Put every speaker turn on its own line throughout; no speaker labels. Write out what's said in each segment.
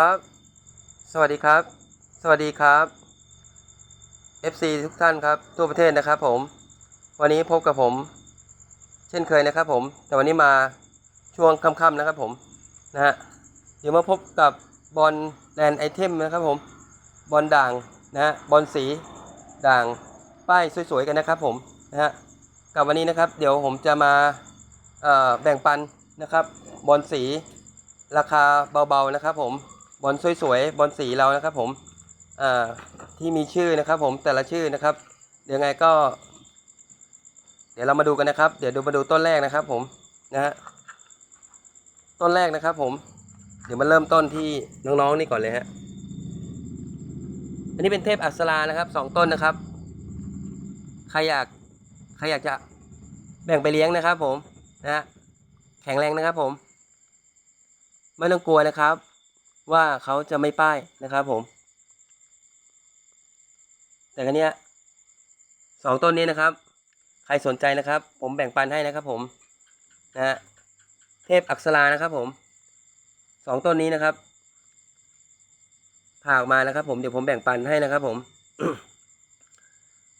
ครับ สวัสดีครับ สวัสดีครับ FC ทุกท่านครับทั่วประเทศนะครับผม วันนี้พบกับผม เช่นเคยนะครับผม แต่วันนี้มาช่วงค่ำๆนะครับผมนะฮะเดี๋ยวมาพบกับบอลแลนไอเทมนะครับผมบอลด่างนะฮะบอลสีด่างป้ายสวยๆกันนะครับผมนะฮะกับวันนี้นะครับ เดี๋ยวผมจะมาแบ่งปันนะครับบอลสีราคาเบาๆนะครับผม บอลสวยๆบอลสีเรานะครับผมอ่าที่มีชื่อนะครับผมแต่ละชื่อนะครับ เดี๋ยวไงก็ เดี๋ยวเรามาดูกันนะครับ เดี๋ยวดูมาดูต้นแรกนะครับผมนะฮะต้นแรกนะครับผม เดี๋ยวมาเริ่มต้นที่น้องๆนี่ก่อนเลยฮะอันนี้เป็นเทพอัศรานะครับสองต้นนะครับใครอยากใครอยากจะแบ่งไปเลี้ยงนะครับ ผมนะฮะแข็งแรงนะครับ ผม ไม่ต้องกลัวนะครับ ว่าเขาจะไม่ป้ายนะครับผม แต่กันเนี้ยสองต้นนี้นะครับ ใครสนใจนะครับ ผมแบ่งปันให้นะครับ ผมนะฮะเทพอักษรานะครับ ผมสองต้นนี้นะครับผ่าออกมานะครับผมเดี๋ยวผมแบ่งปันให้นะครับ ผม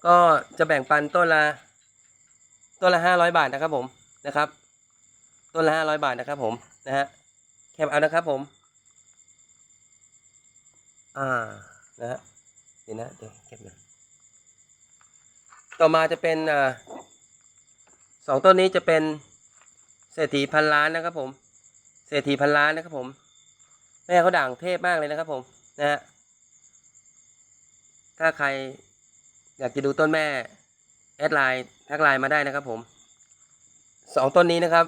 ก็จะแบ่งปันต้นละต้นละห้าร้อยบาทนะครับ ผมนะครับ ต้นละห้าร้อยบาทนะครับ ผมนะฮะแคปเอานะครับ ผม อ่านะฮะเดี๋ยวนะเดี๋ยวเก็บหน่อยต่อมาจะเป็นอ่าสองต้นนี้จะเป็นเศรษฐีพันล้านนะครับ ผม เศรษฐีพันล้านนะครับผม แม่เขาด่างเทพมากเลยนะครับ ผมนะฮะถ้าใครอยากจะดูต้นแม่แอดไลน์ทักไลน์มาได้นะครับผมสองต้นนี้นะครับ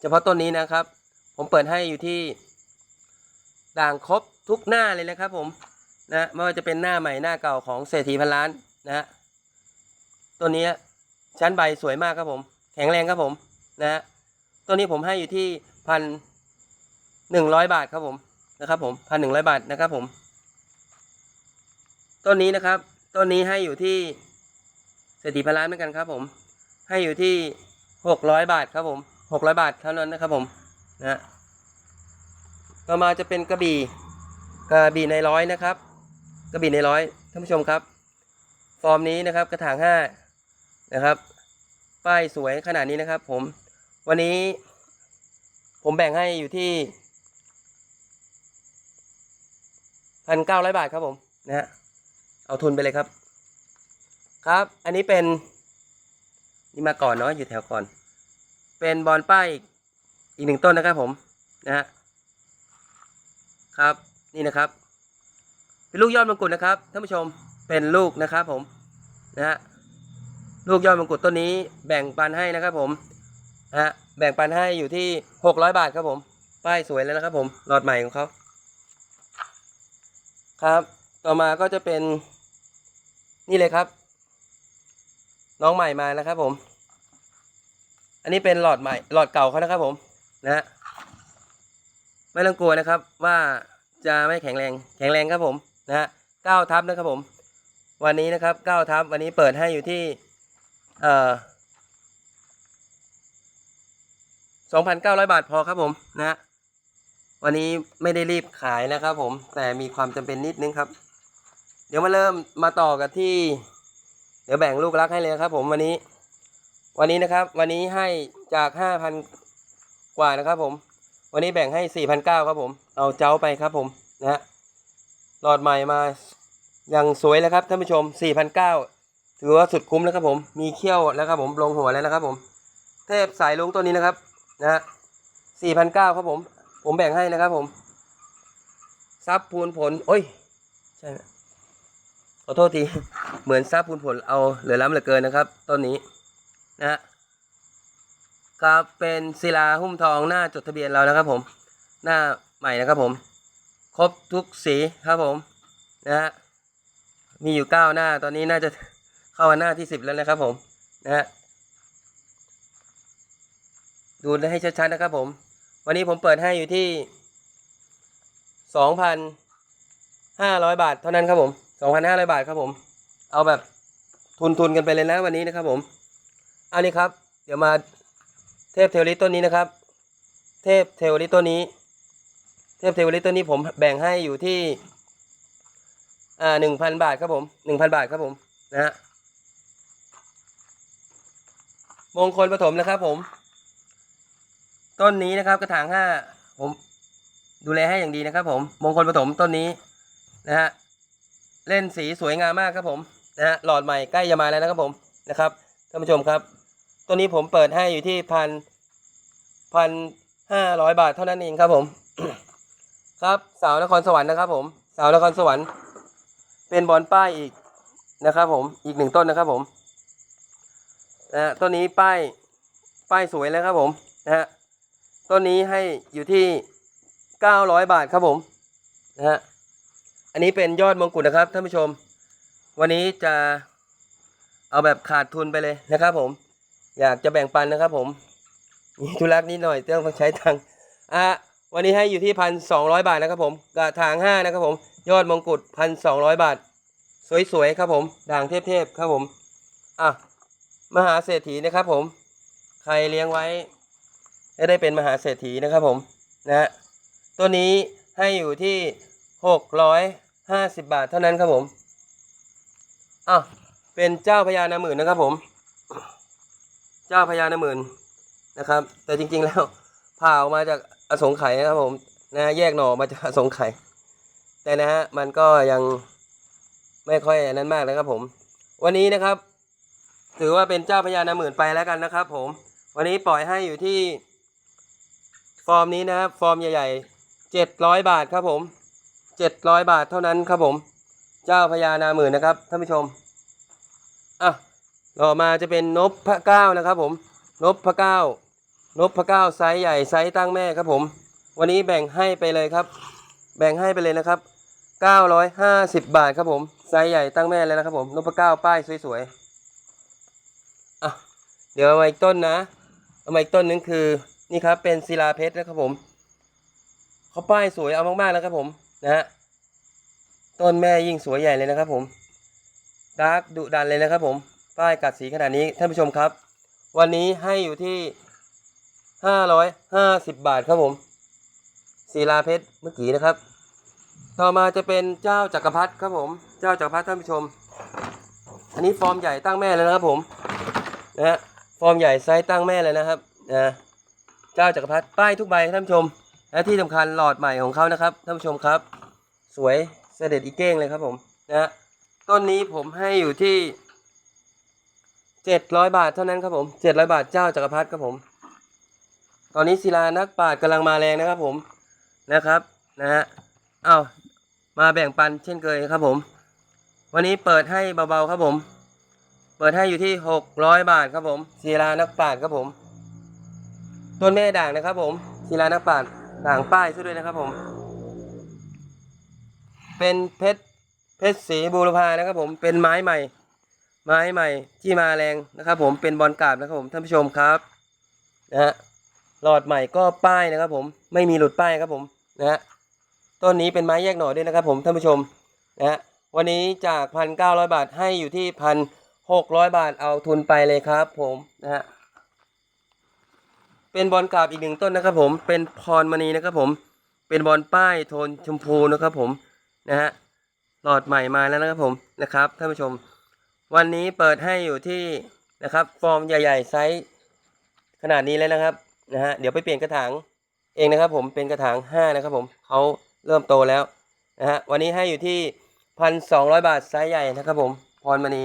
เฉพาะต้นนี้นะครับ ผมเปิดให้อยู่ที่ด่างครบ ทุกหน้าเลยนะครับผมนะไม่ว่าจะเป็นหน้าใหม่หน้าเก่าของเศรษฐีพันล้านนะฮะตัวนี้ชั้นใบสวยมากครับผม แข็งแรงครับผมนะฮะตัวนี้ผมให้อยู่ที่พันหนึ่งร้อยบาทครับผมนะครับผมพันหนึ่งร้อยบาทนะครับผมต้นนี้นะครับต้นนี้ให้อยู่ที่เศรษฐีพันล้านเหมือนกันครับผม ให้อยู่ที่หกร้อยบาทครับผมหกร้อยบาทเท่านั้นนะครับผมนะฮะต่อมาจะเป็นกระบี่ กระบี่ในร้อยนะครับ กระบี่ในร้อยท่านผู้ชมครับ ฟอร์มนี้นะครับกระถางห้านะครับ ป้ายสวยขนาดนี้นะครับ ผม วันนี้ ผมแบ่งให้อยู่ที่พันเก้าร้อยบาทครับผมนะฮะเอาทุนไปเลยครับ ครับ อันนี้เป็นนี่มาก่อนเนาะอยู่แถวก่อน เป็นบอลป้ายอีกอีกหนึ่งต้นนะครับผมนะฮะครับ นี่นะครับ เป็นลูกยอดมงกุฎนะครับท่านผู้ชมเป็นลูกนะครับผมนะฮะลูกยอดมงกุฎต้นนี้แบ่งปันให้นะครับผมนะฮะแบ่งปันให้อยู่ที่หกร้อยบาทครับผม ป้ายสวยแล้วนะครับผมหลอดใหม่ของเขาครับ ต่อมาก็จะเป็นนี่เลยครับ น้องใหม่มานะครับผม อันนี้เป็นหลอดใหม่หลอดเก่าเขานะครับผมนะฮะไม่ต้องกลัวนะครับว่า จะไม่แข็งแรง แข็งแรงครับผมนะฮะเก้าทับนะครับผม วันนี้นะครับเก้าทับวันนี้เปิดให้อยู่ที่เอ่อสองพันเก้าร้อยบาทพอครับผมนะฮะวันนี้ไม่ได้รีบขายนะครับผมแต่มีความจำเป็นนิดนึงครับ เดี๋ยวมาเริ่มมาต่อกันที่ เดี๋ยวแบ่งลูกรักให้เลยครับ ผมวันนี้ วันนี้นะครับ วันนี้ให้จากห้าพันกว่านะครับผม วันนี้แบ่งให้สี่พันเก้าครับผม เอาเจ้าไปครับผมนะฮะหลอดใหม่มาอย่างสวยแล้วครับท่านผู้ชมสี่พันเก้าถือว่าสุดคุ้มแล้วครับผม มีเขี้ยวแล้วครับผม ลงหัวแล้วนะครับผม เทพสายลุงตัวนี้นะครับ นะฮะสี่พันเก้าครับผม ผมแบ่งให้นะครับผม ซับพูนผล โอ้ย ใช่ไหมขอโทษที เหมือนซับพูนผลเอาเหลือล้ำเหลือเกินนะครับต้นนี้ นะฮะครับเป็นศิลาหุ้มทองหน้าจดทะเบียนเรานะครับผม หน้า ใหม่นะครับผม ครบทุกสีครับผมนะฮะมีอยู่เก้าหน้าตอนนี้น่าจะเข้าหน้าที่สิบแล้วนะครับผมนะฮะดูให้ชัดๆนะครับผม วันนี้ผมเปิดให้อยู่ที่สองพันห้าร้อยบาทเท่านั้นครับผมสองพันห้าร้อยบาทครับผม เอาแบบทุนทุนๆกันไปเลยนะวันนี้นะครับผมอันนี้ครับ เดี๋ยวมาเทพเทวริตต้นนี้นะครับ เทพเทวริตต้นนี้ เทพเทวฤทธิ์ต้นนี้ผมแบ่งให้อยู่ที่อ่าหนึ่งพันบาทครับผมหนึ่งพันบาทครับผมนะฮะมงคลปฐมนะครับผม ต้นนี้นะครับกระถางห้าผมดูแลให้อย่างดีนะครับ ผม มงคลปฐมต้นนี้นะฮะเล่นสีสวยงามมากครับผมนะฮะหลอดใหม่ใกล้จะมาแล้วนะครับผมนะครับท่านผู้ชมครับต้นนี้ผมเปิดให้อยู่ที่พันพันห้าร้อยบาทเท่านั้นเองครับผม ครับสาวนครสวรรค์นะครับ ผม สาวนครสวรรค์ เป็นบอลป้ายอีกนะครับ ผมอีกหนึ่งต้นนะครับ ผมนะฮะต้นนี้ป้ายป้ายสวยเลยครับ ผมนะฮะต้นนี้ให้อยู่ที่เก้าร้อยบาทครับผมนะฮะอันนี้เป็นยอดมงกุฎนะครับท่านผู้ชม วันนี้จะเอาแบบขาดทุนไปเลยนะครับ ผม อยากจะแบ่งปันนะครับ ผมมีธุระนิดหน่อยต้องใช้ตังค์อะ วันนี้ให้อยู่ที่พันสองร้อยบาทนะครับผมกระถางห้านะครับผม ยอดมงกุฎพันสองร้อยบาท สวยๆครับผม ด่างเทพๆครับผมอะมหาเศรษฐีนะครับผม ใครเลี้ยงไว้จะได้เป็นมหาเศรษฐีนะครับผมนะฮะตัวนี้ให้อยู่ที่หกร้อยห้าสิบบาทเท่านั้นครับผมอะเป็นเจ้าพญานาหมื่นนะครับผม เจ้าพญานาหมื่นนะครับ แต่จริงๆแล้วผ่าออกมาจาก อสงไขยนะครับผมนะฮะแยกหน่อมาจากอสงไขยแต่นะฮะมันก็ยังไม่ค่อยนนั้นมากนะครับผม วันนี้นะครับ ถือว่าเป็นเจ้าพญานาหมื่นไปแล้วกันนะครับ ผม วันนี้ปล่อยให้อยู่ที่ ฟอร์มนี้นะครับ ฟอร์มใหญ่ๆเจ็ดร้อยบาทครับผมเจ็ดร้อยบาทเท่านั้นครับผม เจ้าพญานาหมื่นนะครับท่านผู้ชมอะต่อมาจะเป็นนพพระเก้านะครับ ผมนพพระเก้า นพพระเก้าไซส์ใหญ่ไซส์ตั้งแม่ครับผม วันนี้แบ่งให้ไปเลยครับ แบ่งให้ไปเลยนะครับ 950 บาทครับผม ไซส์ใหญ่ตั้งแม่เลยนะครับผมนพเก้าป้ายสวยๆอะเดี๋ยวเอามาอีกต้นนะเอามาอีกต้นนึงคือนี่ครับเป็นศิลาเพชรนะครับผมเขาป้ายสวยเอามากๆนะครับผมนะฮะต้นแม่ยิ่งสวยใหญ่เลยนะครับผมดาร์กดุดันเลยนะครับผม ป้ายกัดสีขนาดนี้ท่านผู้ชมครับ วันนี้ให้อยู่ที่ 550บบาทครับผมศิลาเพชรเมื่อกี้นะครับ ต่อมาจะเป็นเจ้าจักรพรรดิครับผม เจ้าจักรพรรดิท่านผู้ชม อันนี้ฟอร์มใหญ่ตั้งแม่เลยนะครับผมนะฮะฟอร์มใหญ่ไซส์ตั้งแม่เลยนะครับนะเจ้าจักรพรรดิป้ายทุกใบท่านผู้ชม และที่สำคัญหลอดใหม่ของเขานะครับท่านผู้ชมครับ สวยเสด็จอีเก้งเลยครับผมนะฮะต้นนี้ผมให้อยู่ที่เจ็ดร้อยบาทเท่านั้นครับผมเจ็ดร้อยบาทเจ้าจักรพรรดิครับผม ตอนนี้ศิลานักปราชญ์กำลังมาแรงนะครับผมนะครับนะฮะเอ้ามาแบ่งปันเช่นเคยครับผม วันนี้เปิดให้เบาๆครับผม เปิดให้อยู่ที่หกร้อยบาทครับผมศิลานักปราชญ์ครับผมต้นแม่ด่างนะครับผมศิลานักปราชญ์ด่างป้ายซะด้วยนะครับผม เป็นเพชรเพชรสีบูรพานะครับผมเป็นไม้ใหม่ ไม้ใหม่ที่มาแรงนะครับผมเป็นบอลกราบนะครับผมท่านผู้ชมครับนะฮะ หลอดใหม่ก็ป้ายนะครับ ผมไม่มีหลุดป้ายครับผมนะฮะต้นนี้เป็นไม้แยกหน่อด้วยนะครับ ผมท่านผู้ชมนะฮะวันนี้จากพันเก้าร้อยบาทให้อยู่ที่พันหกร้อยบาทเอาทุนไปเลยครับ ผมนะฮะเป็นบอลกราบอีกหนึ่งต้นนะครับ ผมเป็นพรมณีนะครับ ผมเป็นบอลป้ายโทนชมพูนะครับ ผมนะฮะหลอดใหม่มาแล้วนะครับผมนะครับท่านผู้ชม วันนี้เปิดให้อยู่ที่นะครับ ฟอร์มใหญ่ ๆ ไซส์ขนาดนี้เลยนะครับ นะฮะเดี๋ยวไปเปลี่ยนกระถางเองนะครับผมเป็นกระถางห้านะครับผมเขาเริ่มโตแล้วนะฮะวันนี้ให้อยู่ที่พันสองร้อยบาทไซส์ใหญ่นะครับผมพรมณี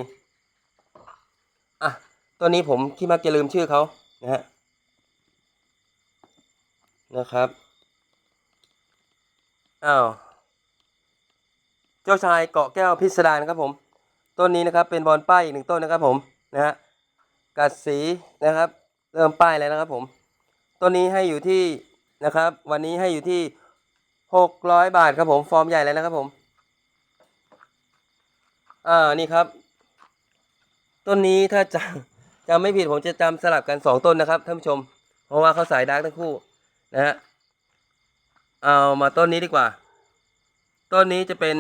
อะตัวนี้ผมที่มักจะลืมชื่อเขานะฮะนะครับอ้าวเจ้าชายเกาะแก้วพิสดารนะครับผมต้นนี้นะครับเป็นบอลป้ายอีกหนึ่งต้นนะครับผมนะฮะกัดสีนะครับ เริ่มป้ายแล้วนะครับผม ต้นนี้ให้อยู่ที่นะครับ วันนี้ให้อยู่ที่หกร้อยบาทครับผม ฟอร์มใหญ่เลยนะครับผม อ่า นี่ครับ ต้นนี้ถ้าจำจำไม่ผิดผมจะจำสลับกันสองต้นนะครับท่านผู้ชม เพราะว่าเขาสายดาร์กทั้งคู่นะฮะ เอามาต้นนี้ดีกว่า ต้นนี้จะเป็น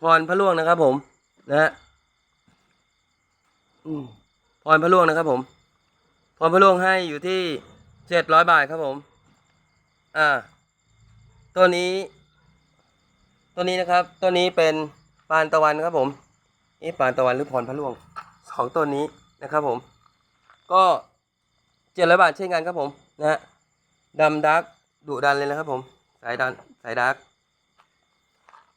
พรพระล่วงนะครับผม นะฮะพรพระล่วงนะครับผม พรพระล่วงให้อยู่ที่ เจ็ดร้อยบาทครับผม อ่า ตัวนี้ ตัวนี้นะครับ ตัวนี้เป็นปานตะวันครับผม นี่ปานตะวันหรือพรพระล่วงสองตัวนี้นะครับผม ก็เจ็ดร้อยบาทเช่นกันครับผม นะฮะดำดักดุดันเลยนะครับผม สายดันสายดัก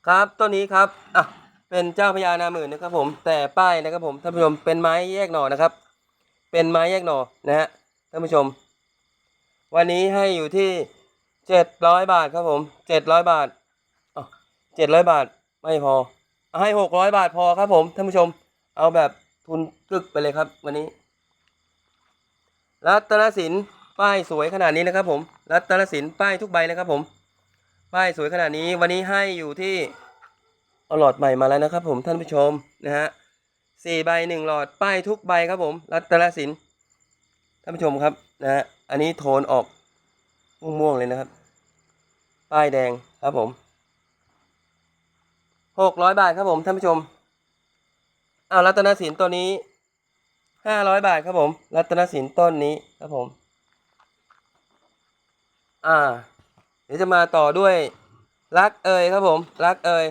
ครับตัวนี้ครับ อะ เป็นเจ้าพญานาหมื่นนะครับผม แต่ป้ายนะครับผม ท่านผู้ชม เป็นไม้แยกหน่อนะครับ เป็นไม้แยกหน่อนะฮะ ท่านผู้ชม วันนี้ให้อยู่ที่เจ็ดร้อยบาทครับผมเจ็ดร้อยบาทอ๋อเจ็ดร้อยบาทไม่พอ ให้หกร้อยบาทพอครับผมท่านผู้ชม เอาแบบทุนกึกไปเลยครับ วันนี้ รัตนสินป้ายสวยขนาดนี้นะครับ ผม รัตนสินป้ายทุกใบนะครับ ผม ป้ายสวยขนาดนี้ วันนี้ให้อยู่ที่เอาหลอดใหม่มาแล้วนะครับ ผมท่านผู้ชมนะฮะสี่ใบหนึ่งหลอดป้ายทุกใบครับผม รัตนสินท่านผู้ชมครับนะฮะ อันนี้โทนออกม่วงๆเลยนะครับ ป้ายแดงครับผมหกร้อยบาทครับผมท่านผู้ชมเอารัตนสินตัวนี้ห้าร้อยบาทครับผม รัตนสินต้นนี้ครับผม อ่า เดี๋ยวจะมาต่อด้วย รักเอยครับผม รักเอย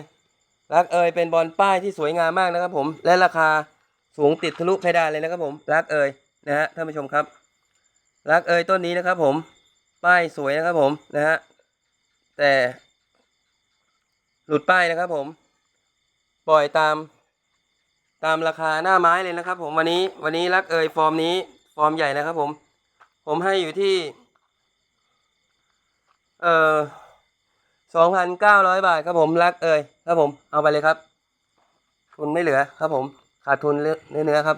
รักเอยเป็นบอลป้ายที่สวยงามมากนะครับผม และราคาสูงติดทะลุเพดานเลยนะครับผม รักเอยนะฮะท่านผู้ชมครับ รักเอยต้นนี้นะครับผม ป้ายสวยนะครับผมนะฮะ แต่ หลุดป้ายนะครับผม ปล่อยตาม ตามราคาหน้าไม้เลยนะครับ ผมวันนี้วันนี้รักเอยฟอร์มนี้ ฟอร์มใหญ่นะครับผม ผมให้อยู่ที่ เอ่อสองพันเก้าร้อยบาทครับผมรักเอยครับผม เอาไปเลยครับทุนไม่เหลือครับผม ขาดทุนเนื้อเนื้อครับ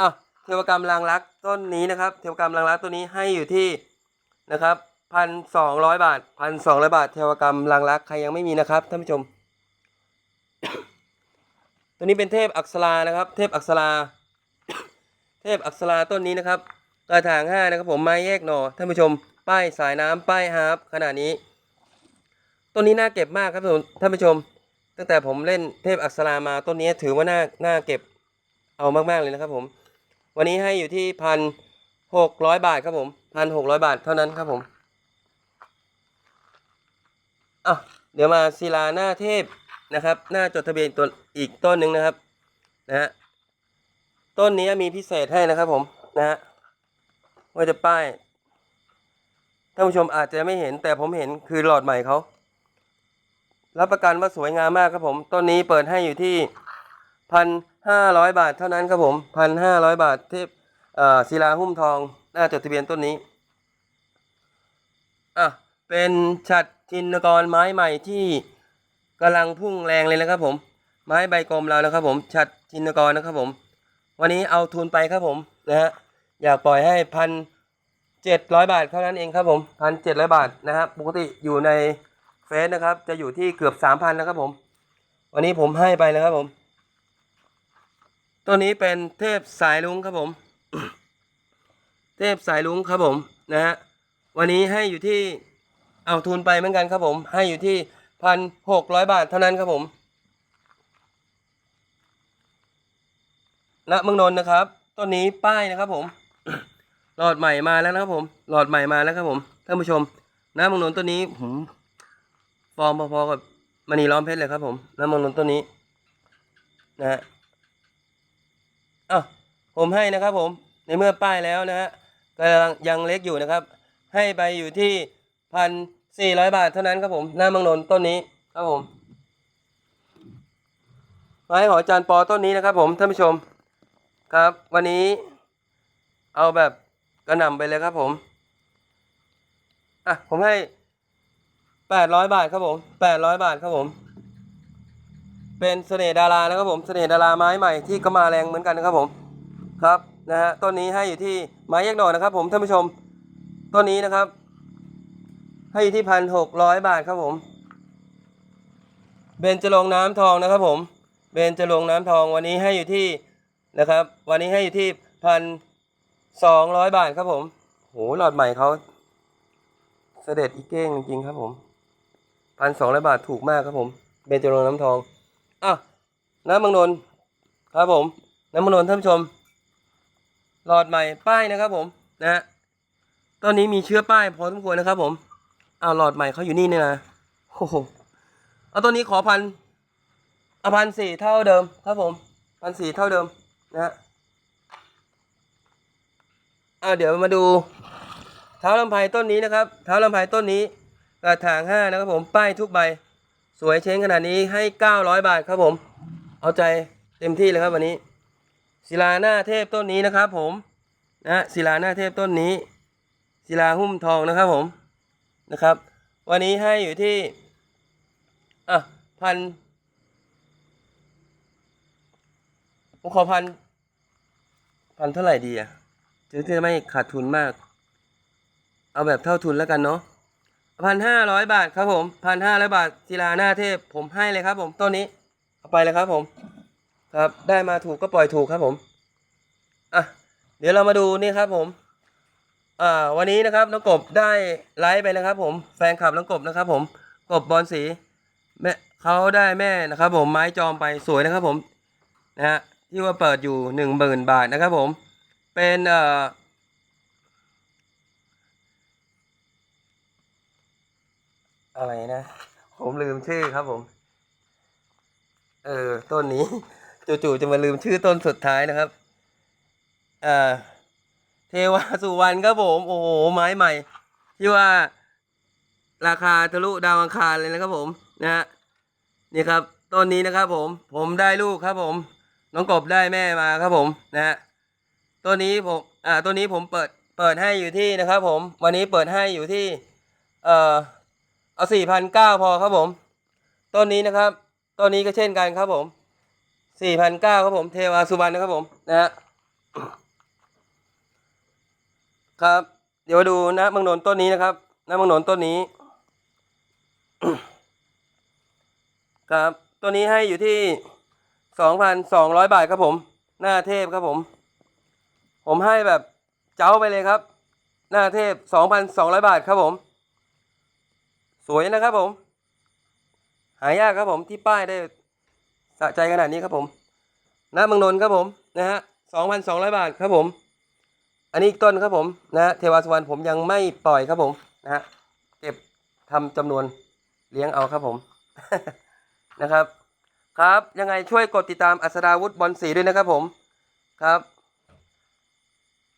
อ้าว เทวกรรมรางรักต้นนี้นะครับ เทวกรรมรางรักต้นนี้ให้อยู่ที่นะครับพันสองร้อยบาทพันสองร้อยบาท เทวกรรมรางรักใครยังไม่มีนะครับท่านผู้ชม ตัวนี้เป็นเทพอักษรานะครับ เทพอักษรา เทพอักษราต้นนี้นะครับ กระถางห้านะครับ ผมไม้แยกหน่อท่านผู้ชม ป้ายสายน้ำป้ายฮาร์ปขนาดนี้ต้นนี้น่าเก็บมากครับท่านผู้ชม ตั้งแต่ผมเล่นเทพอักษรามาต้นนี้ถือว่าน่าน่าเก็บเอามากๆเลยนะครับผม วันนี้ให้อยู่ที่พันหกร้อยบาทครับผมพันหกร้อยบาทเท่านั้นครับผมอะเดี๋ยวมาศิลาหน้าเทพนะครับ หน้าจดทะเบียนตัวอีกต้นหนึ่งนะครับนะฮะต้นนี้มีพิเศษให้นะครับผมนะฮะว่าจะป้ายท่านผู้ชมอาจจะไม่เห็นแต่ผมเห็นคือหลอดใหม่เขารับประกันว่าสวยงามมากครับผม ต้นนี้เปิดให้อยู่ที่พัน ห้าร้อยบาทเท่านั้นครับผมพันห้าร้อยบาทเทพอ่อศิลาหุ้มทอง หน้าจดทะเบียนต้นนี้ อะ เป็นฉัดจินกรไม้ใหม่ที่กำลังพุ่งแรงเลยนะครับผม ไม้ใบกลมเรานะครับผมฉัดจินกรนะครับผม วันนี้เอาทุนไปครับผมนะฮะ อยากปล่อยให้พันเจ็ดร้อยบาทเท่านั้นเองครับผมพันเจ็ดร้อยบาทนะครับปกติอยู่ในเฟซนะครับ จะอยู่ที่เกือบสามพันนะครับผม วันนี้ผมให้ไปนะครับผม ตัวนี้เป็นเทพสายลุงครับผม เทพสายลุงครับผมนะฮะวันนี้ให้อยู่ที่เอาทุนไปเหมือนกันครับผม ให้อยู่ที่พันหกร้อยบาทเท่านั้นครับผมณเมืองนนท์นะครับต้นนี้ป้ายนะครับผม หลอดใหม่มาแล้วนะครับผม หลอดใหม่มาแล้วครับผมท่านผู้ชมน้ำมังนน์ต้นนี้ผมฟอร์มพอๆกับมณีล้อมเพชรเลยครับผมน้ำมังนน์ต้นนี้นะฮะ อ้าวผมให้นะครับผมในเมื่อป้ายแล้วนะฮะกำลังยังเล็กอยู่นะครับ ให้ไปอยู่ที่พันสี่ร้อยบาทเท่านั้นครับผมหน้ำมังนนต้นนี้ครับผมไม้ขอจารย์ปอต้นนี้นะครับ ผมท่านผู้ชมครับ วันนี้เอาแบบกระหน่ำไปเลยครับผมอะผมให้แปดร้อยบาทครับผมแปดร้อยบาทครับผม เป็นเสน่ห์ดารานะครับผมเสน่ห์ดาราไม้ใหม่ที่ก็มาแรงเหมือนกันนะครับผมครับนะฮะต้นนี้ให้อยู่ที่ไม้แยกหน่อนะครับ ผมท่านผู้ชมต้นนี้นะครับ ให้อยู่ที่พันหกร้อยบาทครับผมเบนจรงน้ำทองนะครับผมเบนจรงน้ำทองวันนี้ให้อยู่ที่นะครับ วันนี้ให้อยู่ที่พันสองร้อยบาทครับผมโหหลอดใหม่เขาเสด็จอีเก้งจริงๆครับผมพันสองร้อยบาทถูกมากครับผมเบญจรงน้ำทอง อะน้ำมังนนครับผม น้ำมังนนท่านผู้ชม หลอดใหม่ป้ายนะครับ ผมนะฮะตอนนี้มีเชื้อป้ายพอสมควรนะครับ ผมอ้าวหลอดใหม่เขาอยู่นี่เนี่ยนะโอ้โหเอาตัวนี้ขอพันอาพันสี่เท่าเดิมครับผมพันสี่เท่าเดิมนะฮะเอาเดี๋ยวมาดู เท้าลำไพต้นนี้นะครับ เท้าลำไพต้นนี้กระถางห้านะครับผมป้ายทุกใบ สวยเช้งขนาดนี้ให้เก้าร้อยบาทครับผม เอาใจเต็มที่เลยครับวันนี้ ศิลาหน้าเทพต้นนี้นะครับผมนะศิลาหน้าเทพต้นนี้ ศิลาหุ้มทองนะครับผมนะครับ วันนี้ให้อยู่ที่อะพันผมขอพันพันเท่าไหร่ดีอะจะจะไม่ขาดทุนมาก เอาแบบเท่าทุนแล้วกันเนาะ พันห้าร้อยบาทครับผมพันห้าร้อยบาทศิลาหน้าเทพผมให้เลยครับผมต้นนี้เอาไปเลยครับผม ครับได้มาถูกก็ปล่อยถูกครับผมอะเดี๋ยวเรามาดูนี่ครับผมอ่าวันนี้นะครับน้องกบได้ไลฟ์ไปนะครับ ผมแฟนคลับน้องกบนะครับ ผมกบบอลสีแม่เขาได้แม่นะครับ ผมไม้จอมไปสวยนะครับผมนะฮะที่ว่าเปิดอยู่หนึ่งหมื่นบาทนะครับผม เป็นเอ่อ อะไรนะ ผมลืมชื่อครับผม เออ ต้นนี้ จู่ๆจะมาลืมชื่อต้นสุดท้ายนะครับอ่าเทวาสุวรรณครับผม โอ้โห ไม้ใหม่ ที่ว่า ราคาทะลุดาวอังคารเลยนะครับผมนะฮะนี่ครับต้นนี้นะครับผม ผมได้ลูกครับผม น้องกบได้แม่มาครับผมนะฮะต้นนี้ผมอ่าต้นนี้ผมเปิดเปิดให้อยู่ที่นะครับผม วันนี้เปิดให้อยู่ที่ เอ่อ เอาสี่พันเก้าพอครับผมต้นนี้นะครับต้นนี้ก็เช่นกันครับผมสี่พันเก้าครับผมเทวาสุวรรณนะครับผมนะฮะครับ เดี๋ยวมาดูนะมังนนต้นนี้นะครับนะมังนนต้นนี้ ครับตัวนี้ให้อยู่ที่สองพันสองร้อยบาทครับผม หน้าเทพครับผม ผมให้แบบเจ้าไปเลยครับ หน้าเทพสองพันสองร้อยบาทครับผม สวยนะครับผม หายากครับผมที่ป้ายได้สะใจขนาดนี้ครับผมหน้ามังนนครับผมนะฮะสองพันสองร้อยบาทครับผม อันนี้อีกต้นครับผมนะฮะเทวาสวรรณผมยังไม่ปล่อยครับผมนะฮะเก็บทำจำนวนเลี้ยงเอาครับผมนะครับ ครับยังไงช่วยกดติดตามอัศดาวุฒิบอลสีด้วยนะครับผมครับ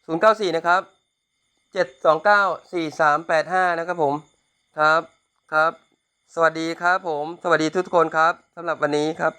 094นะครับ729 4385นะครับผมครับ ครับ สวัสดีครับผม สวัสดีทุกคนครับสำหรับวันนี้ครับ